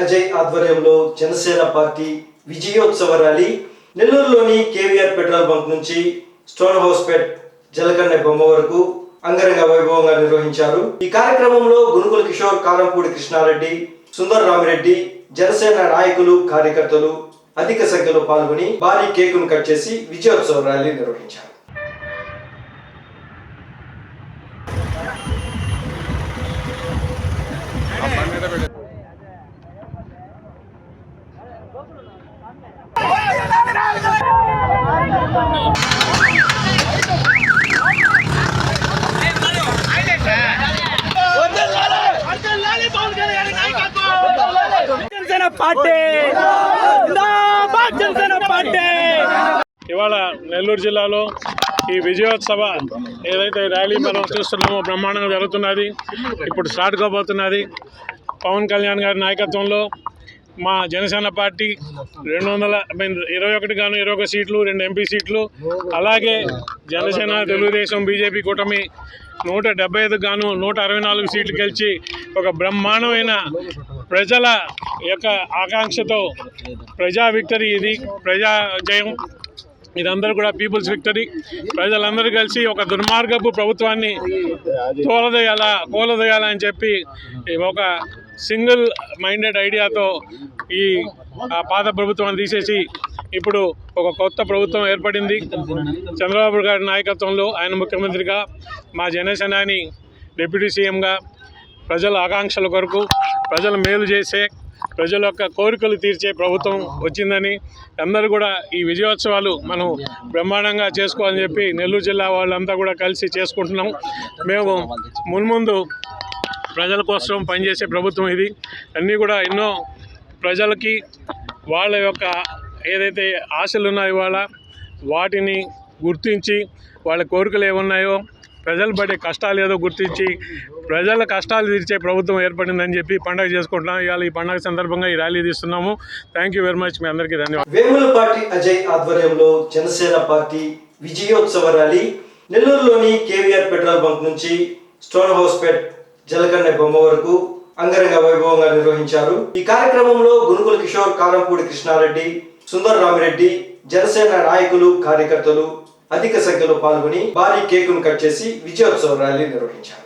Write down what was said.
అజయ్ ఆధ్వర్యంలో జనసేన పార్టీ విజయోత్సవ ర్యాలీ నెల్లూరులోని కేవీఆర్ పెట్రోల్ బంక్ నుంచి స్టోన్ హౌస్ పెట్ జలకన్నె బొమ్మ వరకు అంగరంగ వైభవంగా నిర్వహించారు. ఈ కార్యక్రమంలో గునుగుల కిషోర్ కారంపూడి కృష్ణారెడ్డి సుందర్ రామిరెడ్డి జనసేన నాయకులు కార్యకర్తలు అధిక సంఖ్యలో పాల్గొని భారీ కేకును కట్ చేసి విజయోత్సవ ర్యాలీ నిర్వహించారు జనసేన పార్టీ! పార్టీ! ఇవాళ నెల్లూరు జిల్లాలో ఈ విజయోత్సవ ఏదైతే ర్యాలీ మనం చూస్తున్నామో బ్రహ్మాండంగా జరుగుతున్నది. ఇప్పుడు స్టార్ట్ కాబోతున్నది. పవన్ కళ్యాణ్ గారి నాయకత్వంలో మా జనసేన పార్టీ రెండు వందల ఇరవై ఒకటి గాను ఇరవై ఒక సీట్లు రెండు ఎంపీ సీట్లు అలాగే జనసేన తెలుగుదేశం బీజేపీ కూటమి నూట డెబ్బై ఐదు గాను నూట అరవై నాలుగు సీట్లు గెలిచి ఒక బ్రహ్మాండమైన ప్రజల యొక్క ఆకాంక్షతో ప్రజా విక్టరీ ఇది ప్రజా జయం. ఇదందరూ కూడా పీపుల్స్ విక్టరీ. ప్రజలందరూ కలిసి ఒక దుర్మార్గపు ప్రభుత్వాన్ని తోలదేయాలా కోలదేయాలా అని చెప్పి ఒక సింగిల్ మైండెడ్ ఐడియాతో ఈ ఆ పాత ప్రభుత్వాన్ని తీసేసి ఇప్పుడు ఒక కొత్త ప్రభుత్వం ఏర్పడింది. చంద్రబాబు గారి నాయకత్వంలో ఆయన ముఖ్యమంత్రిగా మా జనసేనాని డిప్యూటీ సీఎంగా ప్రజల ఆకాంక్షల కొరకు ప్రజలు మేలు చేసే ప్రజల యొక్క కోరికలు తీర్చే ప్రభుత్వం వచ్చిందని అందరూ కూడా ఈ విజయోత్సవాలు మనం బ్రహ్మాండంగా చేసుకోవాలని చెప్పి నెల్లూరు జిల్లా వాళ్ళంతా కూడా కలిసి చేసుకుంటున్నాం. మేము మున్ముందు ప్రజల కోసం పనిచేసే ప్రభుత్వం ఇది. అన్నీ కూడా ఎన్నో ప్రజలకి వాళ్ళ యొక్క ఏదైతే ఆశలు ఉన్నాయో ఇవాళ వాటిని గుర్తించి వాళ్ళ కోరికలు ఏమున్నాయో ప్రజలు పడే కష్టాలు ఏదో గుర్తించి ప్రజల కష్టాలు తీర్చే ప్రభుత్వం ఏర్పడిందని చెప్పి పండగ చేసుకుంటున్నాం. ఇవాళ ఈ పండగ సందర్భంగా ఈ ర్యాలీ తీస్తున్నాము. థ్యాంక్ యూ వెరీ మచ్ మీ అందరికీ ధన్యవాదాలు. వేములపాటి అజయ్ ఆధ్వర్యంలో జనసేన పార్టీ విజయోత్సవ ర్యాలీ నెల్లూరులోని కేవీఆర్ పెట్రోల్ బంక్ నుంచి స్టోన్ హౌస్ పెట్ జలకండ బొమ్మ వరకు అంగరంగ వైభవంగా నిర్వహించారు. ఈ కార్యక్రమంలో గునుగుల కిషోర్ కారంపూడి కృష్ణారెడ్డి సుందర్ రామిరెడ్డి జనసేన నాయకులు కార్యకర్తలు అధిక సంఖ్యలో పాల్గొని భారీ కేకును కట్ చేసి విజయోత్సవ ర్యాలీ నిర్వహించారు.